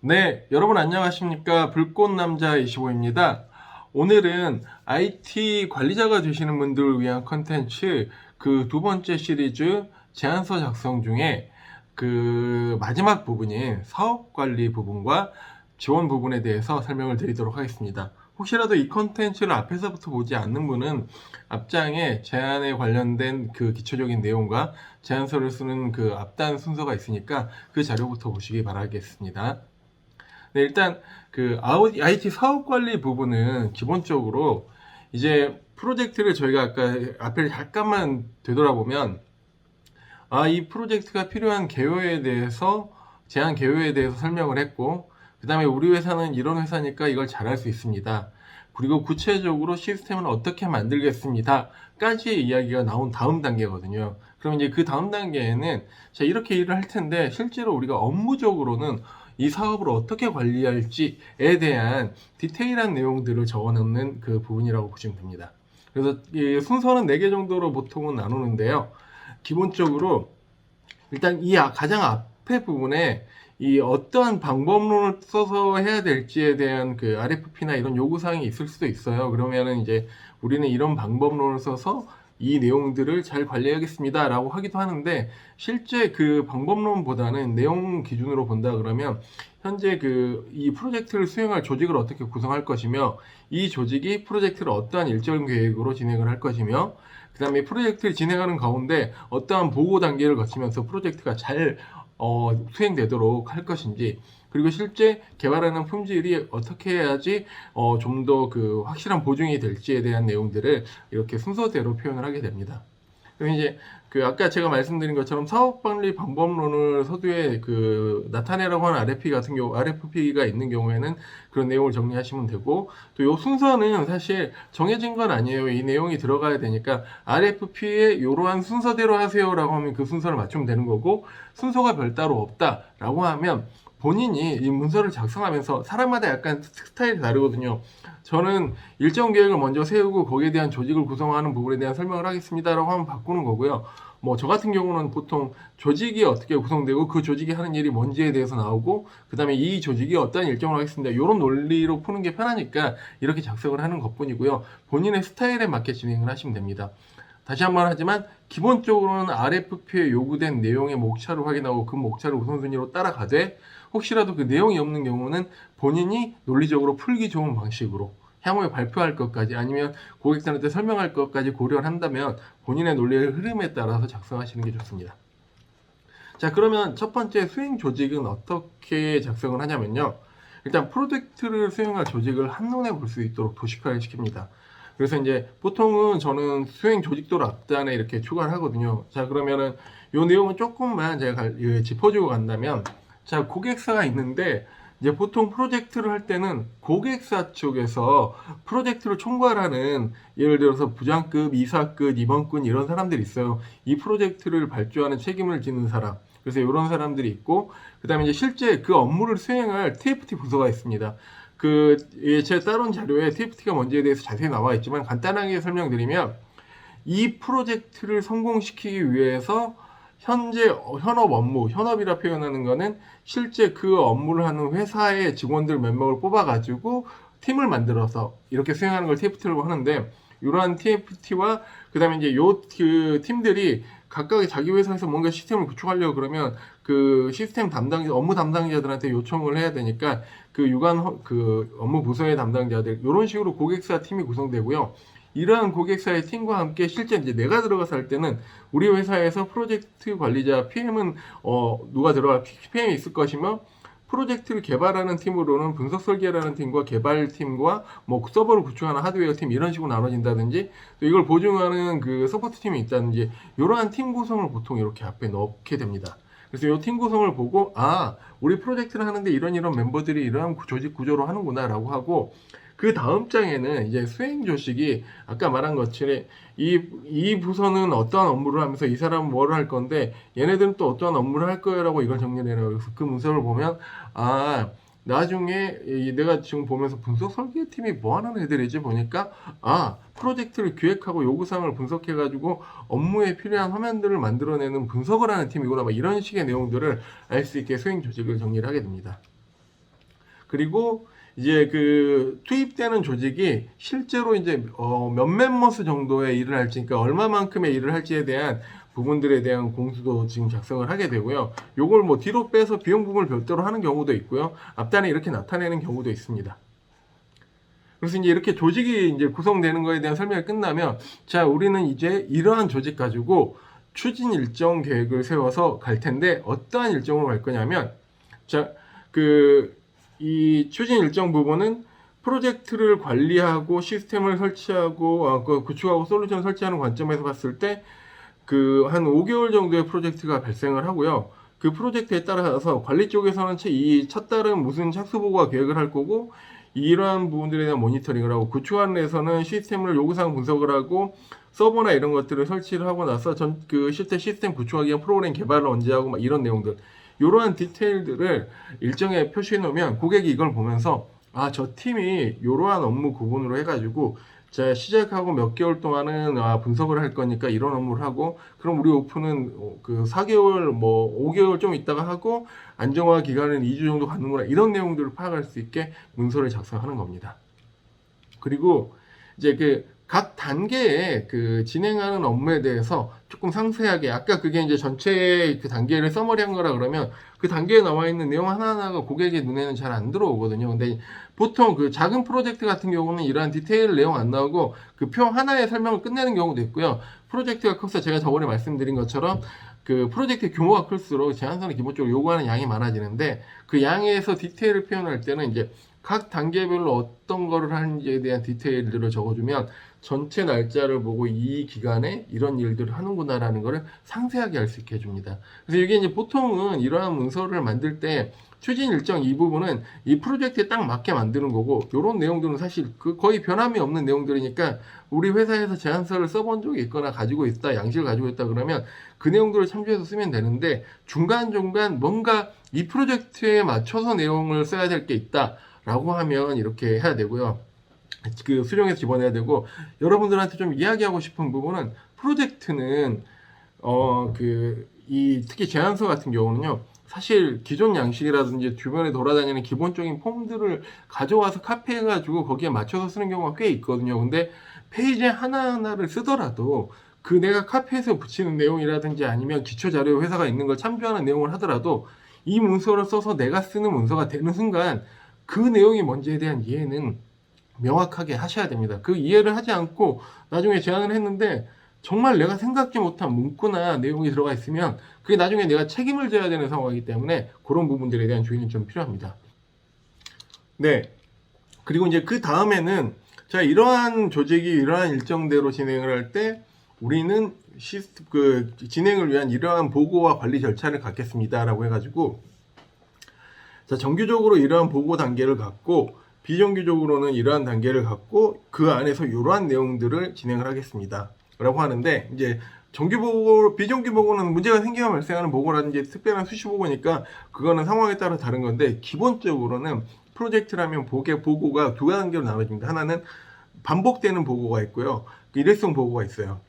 네, 여러분 안녕하십니까? 불꽃남자 25입니다. 오늘은 IT 관리자가 되시는 분들을 위한 컨텐츠 그 두 번째 시리즈 제안서 작성 중에 그 마지막 부분인 사업 관리 부분과 지원 부분에 대해서 설명을 드리도록 하겠습니다. 혹시라도 이 컨텐츠를 앞에서부터 보지 않는 분은 앞장에 제안에 관련된 그 기초적인 내용과 제안서를 쓰는 그 앞단 순서가 있으니까 그 자료부터 보시기 바라겠습니다. 네, 일단 그 IT 사업 관리 부분은 기본적으로 이제 프로젝트를 저희가 아까 앞에 잠깐만 되돌아보면 아, 이 프로젝트가 필요한 개요에 대해서 제한 개요에 대해서 설명을 했고 그 다음에 우리 회사는 이런 회사니까 이걸 잘할 수 있습니다. 그리고 구체적으로 시스템을 어떻게 만들겠습니다. 까지 이야기가 나온 다음 단계거든요. 그럼 이제 그 다음 단계에는 자, 이렇게 일을 할 텐데 실제로 우리가 업무적으로는 이 사업을 어떻게 관리할지에 대한 디테일한 내용들을 적어놓는 그 부분이라고 보시면 됩니다. 그래서 이 순서는 4개 정도로 보통은 나누는데요. 기본적으로 일단 이 아- 가장 앞에 부분에 이 어떠한 방법론을 써서 해야 될지에 대한 그 RFP나 이런 요구사항이 있을 수도 있어요. 그러면은 이제 우리는 이런 방법론을 써서 이 내용들을 잘 관리하겠습니다. 라고 하기도 하는데, 실제 그 방법론보다는 내용 기준으로 본다 그러면, 현재 그 이 프로젝트를 수행할 조직을 어떻게 구성할 것이며, 이 조직이 프로젝트를 어떠한 일정 계획으로 진행을 할 것이며, 그 다음에 프로젝트를 진행하는 가운데 어떠한 보고 단계를 거치면서 프로젝트가 잘 어, 수행되도록 할 것인지 그리고 실제 개발하는 품질이 어떻게 해야지 어, 좀 더 그 확실한 보증이 될지에 대한 내용들을 이렇게 순서대로 표현을 하게 됩니다. 그럼 이제 그 아까 제가 말씀드린 것처럼 사업관리 방법론을 서두에 그 나타내라고 하는 RFP 같은 경우 RFP가 있는 경우에는 그런 내용을 정리하시면 되고 또 요 순서는 사실 정해진 건 아니에요. 이 내용이 들어가야 되니까 RFP에 이러한 순서대로 하세요라고 하면 그 순서를 맞추면 되는 거고 순서가 별따로 없다라고 하면 본인이 이 문서를 작성하면서 사람마다 약간 스타일이 다르거든요. 저는 일정 계획을 먼저 세우고 거기에 대한 조직을 구성하는 부분에 대한 설명을 하겠습니다라고 하면 바꾸는 거고요. 뭐 저 같은 경우는 보통 조직이 어떻게 구성되고 그 조직이 하는 일이 뭔지에 대해서 나오고 그다음에 이 조직이 어떤 일정을 하겠습니다. 이런 논리로 푸는 게 편하니까 이렇게 작성을 하는 것뿐이고요. 본인의 스타일에 맞게 진행을 하시면 됩니다. 다시 한 번 하지만 기본적으로는 RFP에 요구된 내용의 목차를 확인하고 그 목차를 우선순위로 따라가되 혹시라도 그 내용이 없는 경우는 본인이 논리적으로 풀기 좋은 방식으로 향후에 발표할 것까지 아니면 고객들한테 설명할 것까지 고려를 한다면 본인의 논리의 흐름에 따라서 작성하시는 게 좋습니다. 자 그러면 첫 번째 수행 조직은 어떻게 작성을 하냐면요. 일단 프로젝트를 수행할 조직을 한눈에 볼 수 있도록 도식화를 시킵니다. 그래서 이제 보통은 저는 수행 조직도를 앞단에 이렇게 추가를 하거든요. 자 그러면은 요 내용은 조금만 제가 갈- 예, 짚어주고 간다면 자 고객사가 있는데 이제 보통 프로젝트를 할 때는 고객사 쪽에서 프로젝트를 총괄하는 예를 들어서 부장급, 이사급, 임원급 이런 사람들이 있어요. 이 프로젝트를 발주하는 책임을 지는 사람. 그래서 이런 사람들이 있고 그다음에 이제 실제 그 업무를 수행할 TFT 부서가 있습니다. 그, 예, 제 따로 자료에 TFT가 뭔지에 대해서 자세히 나와 있지만 간단하게 설명드리면 이 프로젝트를 성공시키기 위해서 현재 어, 현업 업무, 현업이라 표현하는 거는 실제 그 업무를 하는 회사의 직원들 몇 명을 뽑아가지고 팀을 만들어서 이렇게 수행하는 걸 TFT라고 하는데 이러한 TFT와 그다음에 이제 요 그 팀들이 각각의 자기 회사에서 뭔가 시스템을 구축하려고 그러면 그 시스템 담당 업무 담당자들한테 요청을 해야 되니까 그 유관 허- 그 업무 부서의 담당자들 이런 식으로 고객사 팀이 구성되고요. 이러한 고객사의 팀과 함께 실제 이제 내가 들어가서 할 때는 우리 회사에서 프로젝트 관리자 PM은 어 누가 들어갈 PM이 있을 것이며 프로젝트를 개발하는 팀으로는 분석 설계라는 팀과 개발 팀과 뭐 서버를 구축하는 하드웨어 팀 이런 식으로 나눠진다든지 또 이걸 보증하는 그 서포트 팀이 있다든지 이러한 팀 구성을 보통 이렇게 앞에 넣게 됩니다. 그래서 이 팀 구성을 보고 아 우리 프로젝트를 하는데 이런 이런 멤버들이 이러한 구- 조직 구조로 하는구나라고 하고 그 다음 장에는 이제 수행 조직이 아까 말한 것처럼 이, 이 부서는 어떠한 업무를 하면서 이 사람은 뭐를 할 건데 얘네들은 또 어떠한 업무를 할 거야라고 이걸 정리해요. 그래서 그 문서를 보면 아 나중에 이 내가 지금 보면서 분석 설계 팀이 뭐 하는 애들이지 보니까 아 프로젝트를 기획하고 요구사항을 분석해 가지고 업무에 필요한 화면들을 만들어내는 분석을 하는 팀이구나 막 이런 식의 내용들을 알 수 있게 수행 조직을 정리를 하게 됩니다. 그리고 이제 그 투입되는 조직이 실제로 이제 어, 몇 멤버스 정도의 일을 할지, 그러니까 얼마만큼의 일을 할지에 대한 부분들에 대한 공수도 지금 작성을 하게 되고요. 요걸 뭐 뒤로 빼서 비용 부분을 별도로 하는 경우도 있고요. 앞단에 이렇게 나타내는 경우도 있습니다. 그래서 이제 이렇게 조직이 이제 구성되는 거에 대한 설명이 끝나면 자 우리는 이제 이러한 조직 가지고 추진 일정 계획을 세워서 갈 텐데 어떠한 일정으로 갈 거냐면 자 그 이 추진 일정 부분은 프로젝트를 관리하고 시스템을 설치하고 아, 그 구축하고 솔루션 설치하는 관점에서 봤을 때 그 한 5개월 정도의 프로젝트가 발생을 하고요. 그 프로젝트에 따라서 관리 쪽에서는 이 첫 달은 무슨 착수 보고와 계획을 할 거고 이러한 부분들에 대한 모니터링을 하고 구축하는 데서는 시스템을 요구사항 분석을 하고 서버나 이런 것들을 설치를 하고 나서 전 그 실제 시스템 구축하기 위한 프로그램 개발을 언제 하고 막 이런 내용들 이러한 디테일들을 일정에 표시해 놓으면 고객이 이걸 보면서 아 저 팀이 이러한 업무 구분으로 해가지고 자 시작하고 몇 개월 동안은 아, 분석을 할 거니까 이런 업무를 하고 그럼 우리 오픈은 어, 그 4개월 뭐 5개월 좀 있다가 하고 안정화 기간은 2주 정도 갖는구나 이런 내용들을 파악할 수 있게 문서를 작성하는 겁니다. 그리고 이제 그 각 단계에 그 진행하는 업무에 대해서 조금 상세하게 아까 그게 이제 전체 그 단계를 써머리한 거라 그러면 그 단계에 나와 있는 내용 하나하나가 고객의 눈에는 잘 안 들어오거든요. 근데 보통 그 작은 프로젝트 같은 경우는 이러한 디테일 내용 안 나오고 그 표 하나의 설명을 끝내는 경우도 있고요. 프로젝트가 커서 제가 저번에 말씀드린 것처럼 그 프로젝트 규모가 클수록 제한선이 기본적으로 요구하는 양이 많아지는데 그 양에서 디테일을 표현할 때는 이제 각 단계별로 어떤 거를 하는지에 대한 디테일들을 적어주면 전체 날짜를 보고 이 기간에 이런 일들을 하는구나라는 거를 상세하게 알 수 있게 해줍니다. 그래서 이게 이제 보통은 이러한 문서를 만들 때 추진 일정 이 부분은 이 프로젝트에 딱 맞게 만드는 거고 이런 내용들은 사실 그 거의 변함이 없는 내용들이니까 우리 회사에서 제안서를 써본 적이 있거나 가지고 있다 양식을 가지고 있다 그러면 그 내용들을 참조해서 쓰면 되는데 중간중간 뭔가 이 프로젝트에 맞춰서 내용을 써야 될 게 있다라고 하면 이렇게 해야 되고요. 그 수령해서 집어내야 되고 여러분들한테 좀 이야기하고 싶은 부분은 프로젝트는 어 그 이 특히 제안서 같은 경우는요 사실 기존 양식이라든지 주변에 돌아다니는 기본적인 폼들을 가져와서 카피해가지고 거기에 맞춰서 쓰는 경우가 꽤 있거든요. 근데 페이지 하나하나를 쓰더라도 그 내가 카피해서 붙이는 내용이라든지 아니면 기초 자료 회사가 있는 걸 참조하는 내용을 하더라도 이 문서를 써서 내가 쓰는 문서가 되는 순간 그 내용이 뭔지에 대한 이해는 명확하게 하셔야 됩니다. 그 이해를 하지 않고 나중에 제안을 했는데 정말 내가 생각지 못한 문구나 내용이 들어가 있으면 그게 나중에 내가 책임을 져야 되는 상황이기 때문에 그런 부분들에 대한 주의는 좀 필요합니다. 네. 그리고 이제 그 다음에는 자 이러한 조직이 이러한 일정대로 진행을 할 때 우리는 시스템 그 진행을 위한 이러한 보고와 관리 절차를 갖겠습니다라고 해가지고 자 정규적으로 이러한 보고 단계를 갖고 비정규적으로는 이러한 단계를 갖고 그 안에서 이러한 내용들을 진행을 하겠습니다. 라고 하는데 이제 정규 보고, 비정규 보고는 문제가 생기면 발생하는 보고라든지 특별한 수시 보고니까 그거는 상황에 따라 다른 건데 기본적으로는 프로젝트라면 보게 보고가 두 단계로 나눠집니다. 하나는 반복되는 보고가 있고요. 그 일회성 보고가 있어요.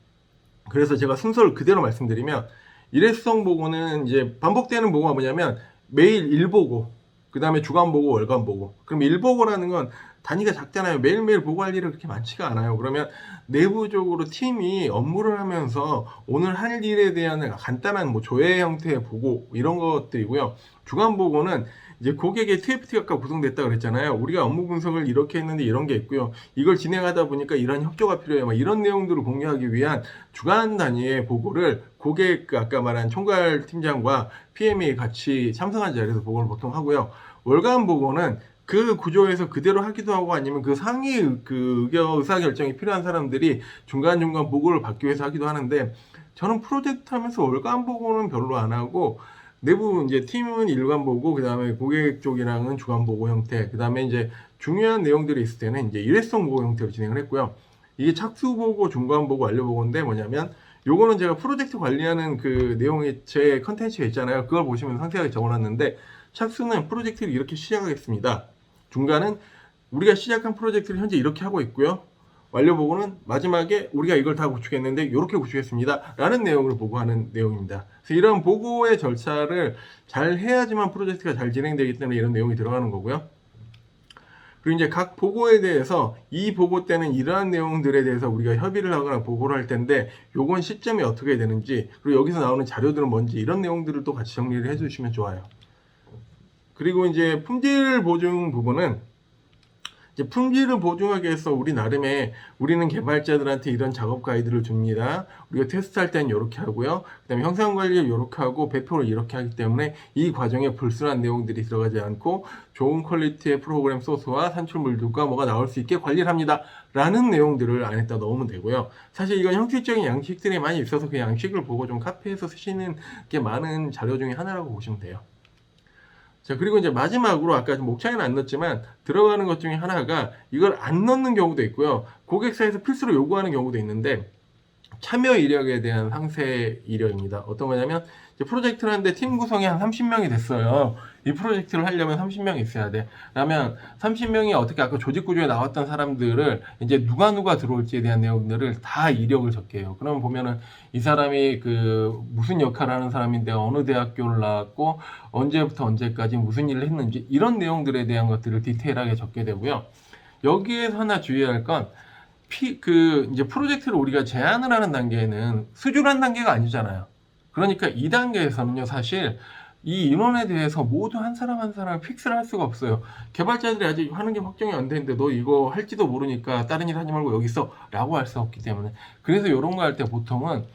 그래서 제가 순서를 그대로 말씀드리면 일회성 보고는 이제 반복되는 보고가 뭐냐면 매일 일보고 그 다음에 주간 보고 월간 보고. 그럼 일보고라는 건 단위가 작잖아요. 매일매일 보고할 일이 그렇게 많지가 않아요. 그러면 내부적으로 팀이 업무를 하면서 오늘 할 일에 대한 간단한 뭐 조회 형태의 보고 이런 것들이고요. 주간 보고는 이제 고객의 TFT가 구성됐다 그랬잖아요. 우리가 업무 분석을 이렇게 했는데 이런 게 있고요. 이걸 진행하다 보니까 이런 협조가 필요해요. 막 이런 내용들을 공유하기 위한 주간 단위의 보고를 고객 그 아까 말한 총괄 팀장과 PM이 같이 참석한 자리에서 보고를 보통 하고요. 월간 보고는 그 구조에서 그대로 하기도 하고 아니면 그 상위 그 의견 의사 결정이 필요한 사람들이 중간 중간 보고를 받기 위해서 하기도 하는데 저는 프로젝트 하면서 월간 보고는 별로 안 하고 내부 이제 팀은 일간 보고 그 다음에 고객 쪽이랑은 주간 보고 형태 그 다음에 이제 중요한 내용들이 있을 때는 이제 일회성 보고 형태로 진행을 했고요. 이게 착수 보고 중간 보고 완료 보고인데 뭐냐면 요거는 제가 프로젝트 관리하는 그 내용이 제 컨텐츠가 있잖아요. 그걸 보시면 상세하게 적어놨는데 착수는 프로젝트를 이렇게 시작하겠습니다. 중간은 우리가 시작한 프로젝트를 현재 이렇게 하고 있고요. 완료 보고는 마지막에 우리가 이걸 다 구축했는데 이렇게 구축했습니다. 라는 내용을 보고하는 내용입니다. 그래서 이런 보고의 절차를 잘 해야지만 프로젝트가 잘 진행되기 때문에 이런 내용이 들어가는 거고요. 그리고 이제 각 보고에 대해서 이 보고 때는 이러한 내용들에 대해서 우리가 협의를 하거나 보고를 할 텐데 요건 시점이 어떻게 되는지 그리고 여기서 나오는 자료들은 뭔지 이런 내용들을 또 같이 정리를 해주시면 좋아요. 그리고 이제 품질 보증 부분은 품질을 보증하기 위해서 우리 나름의 우리는 개발자들한테 이런 작업 가이드를 줍니다. 우리가 테스트할 때는 이렇게 하고요. 그다음에 형상 관리를 이렇게 하고 배포를 이렇게 하기 때문에 이 과정에 불순한 내용들이 들어가지 않고 좋은 퀄리티의 프로그램 소스와 산출물들과 뭐가 나올 수 있게 관리를 합니다. 라는 내용들을 안에다 넣으면 되고요. 사실 이건 형식적인 양식들이 많이 있어서 그 양식을 보고 좀 카피해서 쓰시는 게 많은 자료 중에 하나라고 보시면 돼요. 자, 그리고 이제 마지막으로 아까 목차에는 안 넣었지만 들어가는 것 중에 하나가 이걸 안 넣는 경우도 있고요. 고객사에서 필수로 요구하는 경우도 있는데 참여 이력에 대한 상세 이력입니다. 어떤 거냐면 프로젝트를 하는데 팀 구성이 한 30명이 됐어요. 이 프로젝트를 하려면 30명이 있어야 돼. 그러면 30명이 어떻게 아까 조직 구조에 나왔던 사람들을 이제 누가 누가 들어올지에 대한 내용들을 다 이력을 적게 해요. 그러면 보면은 이 사람이 그 무슨 역할을 하는 사람인데 어느 대학교를 나왔고 언제부터 언제까지 무슨 일을 했는지 이런 내용들에 대한 것들을 디테일하게 적게 되고요. 여기에서 하나 주의할 건 피, 그, 이제 프로젝트를 우리가 제안을 하는 단계에는 수주란 단계가 아니잖아요. 그러니까 이 단계에서는요, 사실 이 인원에 대해서 모두 한 사람 한 사람 픽스를 할 수가 없어요. 개발자들이 아직 하는 게 확정이 안 되는데 너 이거 할지도 모르니까 다른 일 하지 말고 여기 있어 라고 할 수 없기 때문에 그래서 이런 거 할 때 보통은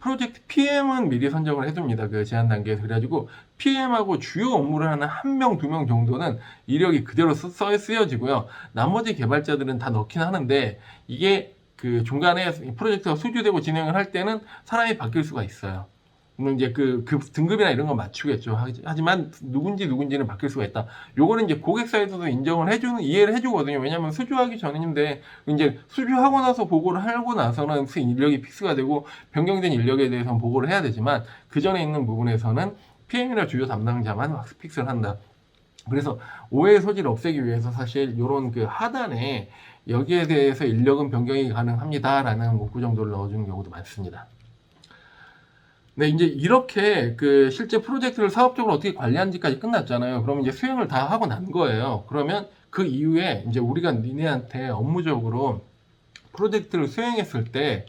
프로젝트 PM은 미리 선정을 해둡니다. 그 제안 단계에서. 그래가지고 PM하고 주요 업무를 하는 한 명, 두 명 정도는 이력이 그대로 써, 써- 쓰여지고요. 나머지 개발자들은 다 넣긴 하는데 이게 그 중간에 프로젝트가 수주되고 진행을 할 때는 사람이 바뀔 수가 있어요. 물론 이제 그, 그 등급이나 이런 건 맞추겠죠. 하지- 하지만 누군지 누군지는 바뀔 수가 있다. 요거는 이제 고객 사에서도 인정을 해주는, 이해를 해주거든요. 왜냐면 수주하기 전인데, 이제 수주하고 나서 보고를 하고 나서는 그 인력이 픽스가 되고, 변경된 인력에 대해서는 보고를 해야 되지만, 그 전에 있는 부분에서는 PM이나 주요 담당자만 픽스를 한다. 그래서 오해 소지를 없애기 위해서 사실 요런 그 하단에 여기에 대해서 인력은 변경이 가능합니다라는 문구 정도를 넣어주는 경우도 많습니다. 네, 이제 이렇게 그 실제 프로젝트를 사업적으로 어떻게 관리하는지까지 끝났잖아요. 그러면 이제 수행을 다 하고 난 거예요. 그러면 그 이후에 이제 우리가 니네한테 업무적으로 프로젝트를 수행했을 때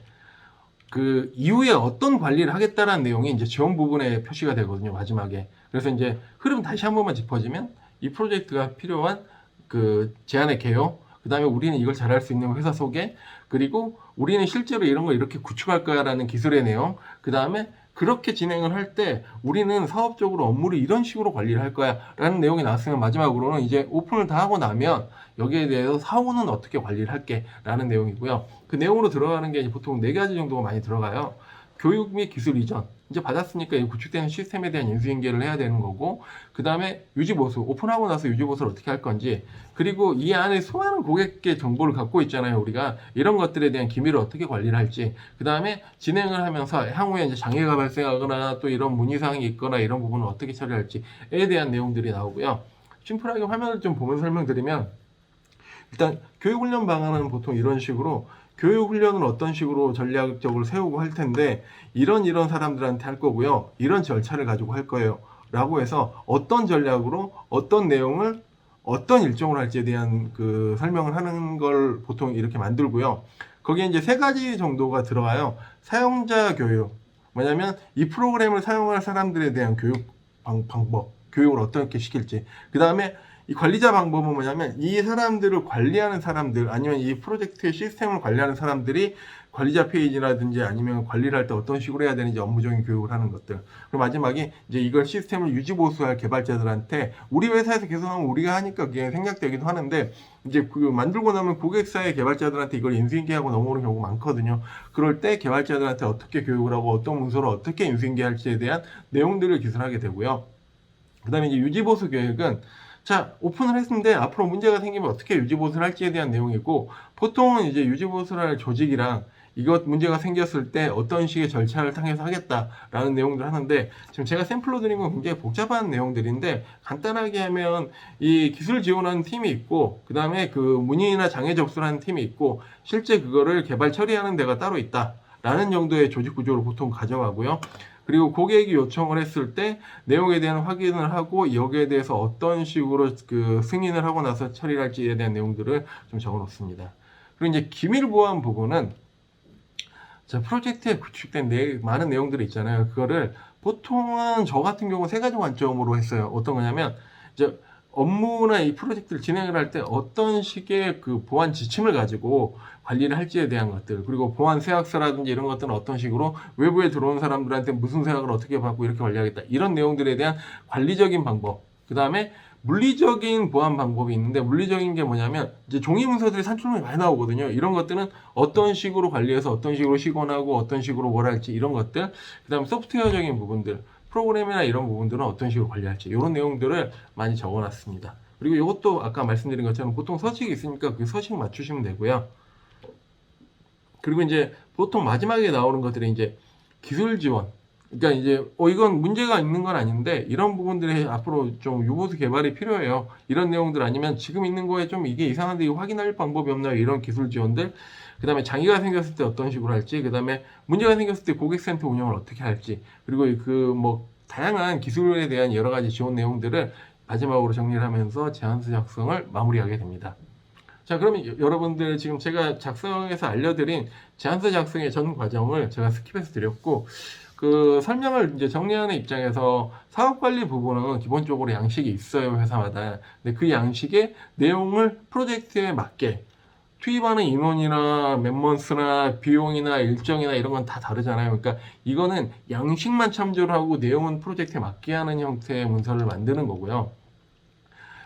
그 이후에 어떤 관리를 하겠다라는 내용이 이제 지원 부분에 표시가 되거든요. 마지막에. 그래서 이제 흐름 다시 한 번만 짚어지면 이 프로젝트가 필요한 그 제안의 개요. 그 다음에 우리는 이걸 잘할 수 있는 회사 소개. 그리고 우리는 실제로 이런 걸 이렇게 구축할 거야라는 기술의 내용. 그 다음에 그렇게 진행을 할 때 우리는 사업적으로 업무를 이런 식으로 관리를 할 거야 라는 내용이 나왔으면 마지막으로는 이제 오픈을 다 하고 나면 여기에 대해서 사후는 어떻게 관리를 할게 라는 내용이고요. 그 내용으로 들어가는 게 보통 네 가지 정도가 많이 들어가요 교육 및 기술 이전. 이제 받았으니까 이 구축되는 시스템에 대한 인수인계를 해야 되는 거고 그 다음에 유지보수 오픈하고 나서 유지보수를 어떻게 할 건지 그리고 이 안에 수많은 고객의 정보를 갖고 있잖아요 우리가. 이런 것들에 대한 기밀을 어떻게 관리를 할지. 그 다음에 진행을 하면서 향후에 이제 장애가 발생하거나 또 이런 문의사항이 있거나 이런 부분을 어떻게 처리할지에 대한 내용들이 나오고요. 심플하게 화면을 좀 보면 설명드리면 일단 교육훈련 방안은 보통 이런 식으로 교육훈련을 어떤 식으로 전략적으로 세우고 할 텐데 이런 이런 사람들한테 할 거고요. 이런 절차를 가지고 할 거예요. 라고 해서 어떤 전략으로 어떤 내용을 어떤 일정으로 할지에 대한 그 설명을 하는 걸 보통 이렇게 만들고요. 거기에 이제 세 가지 정도가 들어와요. 사용자 교육. 뭐냐면 이 프로그램을 사용할 사람들에 대한 교육 방, 방법 교육을 어떻게 시킬지. 그 다음에 이 관리자 방법은 뭐냐면 이 사람들을 관리하는 사람들 아니면 이 프로젝트의 시스템을 관리하는 사람들이 관리자 페이지라든지 아니면 관리를 할 때 어떤 식으로 해야 되는지 업무적인 교육을 하는 것들. 그리고 마지막에 이제 이걸 시스템을 유지 보수할 개발자들한테 우리 회사에서 계속 하면 우리가 하니까 그게 생략되기도 하는데 이제 그 만들고 나면 고객사의 개발자들한테 이걸 인수인계하고 넘어오는 경우가 많거든요. 그럴 때 개발자들한테 어떻게 교육을 하고 어떤 문서를 어떻게 인수인계할지에 대한 내용들을 기술하게 되고요. 그 다음에 이제 유지보수 교육은 자, 오픈을 했는데 앞으로 문제가 생기면 어떻게 유지보수를 할지에 대한 내용이고 보통은 이제 유지보수를 할 조직이랑 이것 문제가 생겼을 때 어떤 식의 절차를 통해서 하겠다라는 내용들 하는데 지금 제가 샘플로 드린 건 굉장히 복잡한 내용들인데 간단하게 하면 이 기술 지원하는 팀이 있고 그 다음에 그 문의나 장애 접수를 하는 팀이 있고 실제 그거를 개발 처리하는 데가 따로 있다. 라는 정도의 조직 구조를 보통 가져가고요. 그리고 고객이 요청을 했을 때 내용에 대한 확인을 하고 여기에 대해서 어떤 식으로 그 승인을 하고 나서 처리를 할지에 대한 내용들을 좀 적어 놓습니다. 그리고 이제 기밀 보안 부분은 자, 프로젝트에 구축된 내, 많은 내용들이 있잖아요. 그거를 보통은 저 같은 경우 세 가지 관점으로 했어요. 어떤 거냐면 이제 업무나 이 프로젝트를 진행을 할 때 어떤 식의 그 보안 지침을 가지고 관리를 할지에 대한 것들 그리고 보안 세약서라든지 이런 것들은 어떤 식으로 외부에 들어온 사람들한테 무슨 세약을 어떻게 받고 이렇게 관리하겠다 이런 내용들에 대한 관리적인 방법 그 다음에 물리적인 보안 방법이 있는데 물리적인 게 뭐냐면 이제 종이 문서들이 산출물이 많이 나오거든요. 이런 것들은 어떤 식으로 관리해서 어떤 식으로 시건하고 어떤 식으로 뭘 할지 이런 것들 그다음 소프트웨어적인 부분들 프로그램이나 이런 부분들은 어떤 식으로 관리할지 이런 내용들을 많이 적어놨습니다. 그리고 이것도 아까 말씀드린 것처럼 보통 서식이 있으니까 그 서식 맞추시면 되고요. 그리고 이제 보통 마지막에 나오는 것들이 이제 기술 지원. 그러니까 이제 어 이건 문제가 있는 건 아닌데 이런 부분들이 앞으로 좀 유보수 개발이 필요해요. 이런 내용들 아니면 지금 있는 거에 좀 이게 이상한데 이거 확인할 방법이 없나요? 이런 기술 지원들. 그다음에 장애가 생겼을 때 어떤 식으로 할지, 그다음에 문제가 생겼을 때 고객센터 운영을 어떻게 할지, 그리고 그 뭐 다양한 기술에 대한 여러 가지 지원 내용들을 마지막으로 정리를 하면서 제안서 작성을 마무리하게 됩니다. 자, 그러면 여- 여러분들 지금 제가 작성해서 알려드린 제안서 작성의 전 과정을 제가 스킵해서 드렸고, 그 설명을 이제 정리하는 입장에서 사업 관리 부분은 기본적으로 양식이 있어요, 회사마다. 근데 그 양식의 내용을 프로젝트에 맞게 투입하는 인원이나 멤버스나 비용이나 일정이나 이런 건 다 다르잖아요. 그러니까 이거는 양식만 참조를 하고 내용은 프로젝트에 맞게 하는 형태의 문서를 만드는 거고요.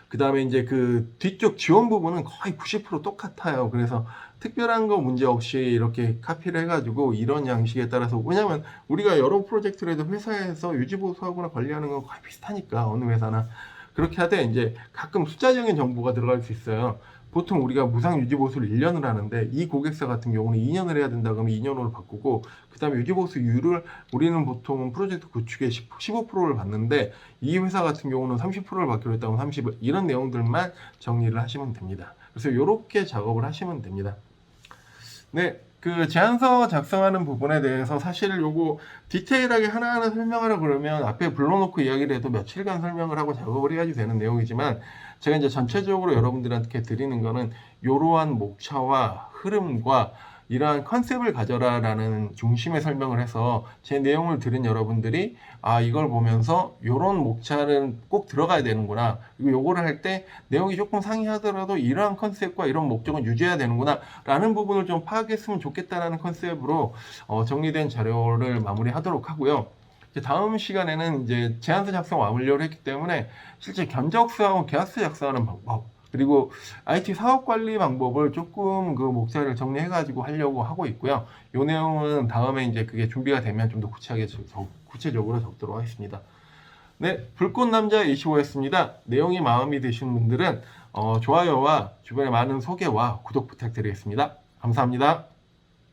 그 다음에 이제 그 뒤쪽 지원 부분은 거의 90% 똑같아요. 그래서 특별한 거 문제 없이 이렇게 카피를 해가지고 이런 양식에 따라서 왜냐면 우리가 여러 프로젝트를 해도 회사에서 유지보수하거나 관리하는 건 거의 비슷하니까 어느 회사나 그렇게 하되 이제 가끔 숫자적인 정보가 들어갈 수 있어요. 보통 우리가 무상 유지보수를 1년을 하는데 이 고객사 같은 경우는 2년을 해야 된다 그러면 2년으로 바꾸고 그 다음에 유지보수율을 우리는 보통 프로젝트 구축에 10, 15%를 받는데 이 회사 같은 경우는 30%를 받기로 했다면 30 이런 내용들만 정리를 하시면 됩니다. 그래서 이렇게 작업을 하시면 됩니다. 네, 그 제안서 작성하는 부분에 대해서 사실 요거 디테일하게 하나하나 설명하라 그러면 앞에 불러놓고 이야기를 해도 며칠간 설명을 하고 작업을 해야지 되는 내용이지만 제가 이제 전체적으로 여러분들한테 드리는 거는 이러한 목차와 흐름과 이러한 컨셉을 가져라라는 중심의 설명을 해서 제 내용을 들은 여러분들이 아 이걸 보면서 이런 목차는 꼭 들어가야 되는구나 그리고 요거를 할 때 내용이 조금 상이하더라도 이러한 컨셉과 이런 목적은 유지해야 되는구나 라는 부분을 좀 파악했으면 좋겠다라는 컨셉으로 어, 정리된 자료를 마무리하도록 하고요. 다음 시간에는 이제 제안서 작성 완료를 했기 때문에 실제 견적서하고 계약서 작성하는 방법 그리고 IT 사업 관리 방법을 조금 그 목차를 정리해 가지고 하려고 하고 있고요. 이 내용은 다음에 이제 그게 준비가 되면 좀 더 구체하게 적- 구체적으로 적도록 하겠습니다. 네, 불꽃 남자 25였습니다. 내용이 마음이 드신 분들은 어, 좋아요와 주변에 많은 소개와 구독 부탁드리겠습니다. 감사합니다.